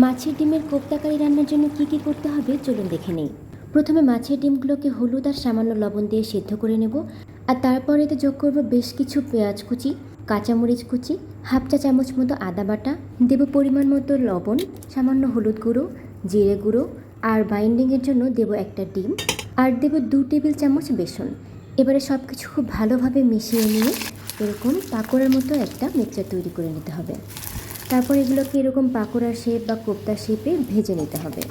মাছের ডিমের কোপ্তাকারি রান্নার জন্য কি কি করতে হবে চলুন দেখে নেই। প্রথমে মাছের ডিমগুলোকে হলুদ আর সামান্য লবণ দিয়ে সেদ্ধ করে নেব। আর তারপরে এতে যোগ করব বেশ কিছু পেঁয়াজ কুচি, কাঁচামরিচ কুচি, হাফ চা চামচ মতো আদা বাটা, দেব পরিমাণ মতো লবণ, সামান্য হলুদ গুঁড়ো, জিরে গুঁড়ো আর বাইন্ডিংয়ের জন্য দেব একটা ডিম আর দেব দু টেবিল চামচ বেসন। এবারে সব কিছু খুব ভালোভাবে মিশিয়ে নিয়ে এরকম পাকোড়ার মতো একটা মিক্সচার তৈরি করে নিতে হবে। তারপর এগুলোকে এরকম পাকোড়ার শেপ বা কোপ্তা শেপে ভেজে নিতে হবে।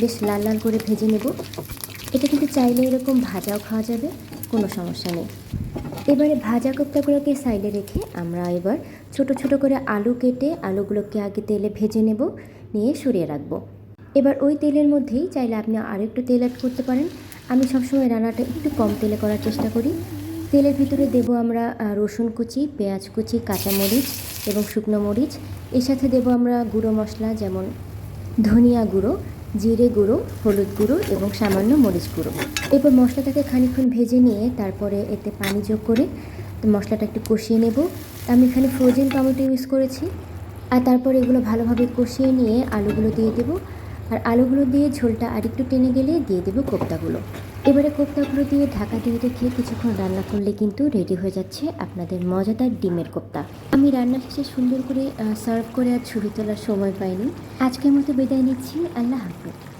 বেশ লাল লাল করে ভেজে নেব। এটা কিন্তু চাইলে এরকম ভাজাও খাওয়া যাবে, কোনো সমস্যা নেই। এবারে ভাজা কোপ্তাগুলোকে সাইডে রেখে আমরা এবার ছোট ছোট করে আলু কেটে আলুগুলোকে আগে তেলে ভেজে নেব, নিয়ে সরিয়ে রাখব। এবার ওই তেলের মধ্যেই চাইলে আপনি আরেকটু তেল অ্যাড করতে পারেন। আমি সবসময় রান্নাটা একটু কম তেলে করার চেষ্টা করি। তেলের ভিতরে দেব আমরা রসুন কুচি, পেঁয়াজ কুচি কাঁচামরিচ এবং শুকনো মরিচ। এর সাথে দেব আমরা গুঁড়ো মশলা, যেমন ধনিয়া গুঁড়ো, জিরে গুঁড়ো, হলুদ গুঁড়ো এবং সামান্য মরিচ গুঁড়ো। এরপর মশলাটাকে খানিকক্ষণ ভেজে নিয়ে তারপরে এতে পানি যোগ করে মশলাটা একটু কষিয়ে নেব। আমি এখানে ফ্রোজেন টমেটো ইউজ করেছি। আর তারপর এগুলো ভালোভাবে কষিয়ে নিয়ে আলুগুলো দিয়ে দেবো। আর আলুগুলো দিয়ে ঝোলটা আরেকটু টেনে গেলে দিয়ে দেবো কোপ্তাগুলো। এবারে কোপ্তাগুলো দিয়ে ঢাকা দিয়ে রেখে কিছুক্ষণ রান্না করলে কিন্তু রেডি হয়ে যাচ্ছে আপনাদের মজাদার ডিমের কোপ্তা। আমি রান্না শেষে সুন্দর করে সার্ভ করে আর ছবি তোলার সময় পাইনি। আজকের মতো বিদায় নিচ্ছি। আল্লাহ হাফিজ।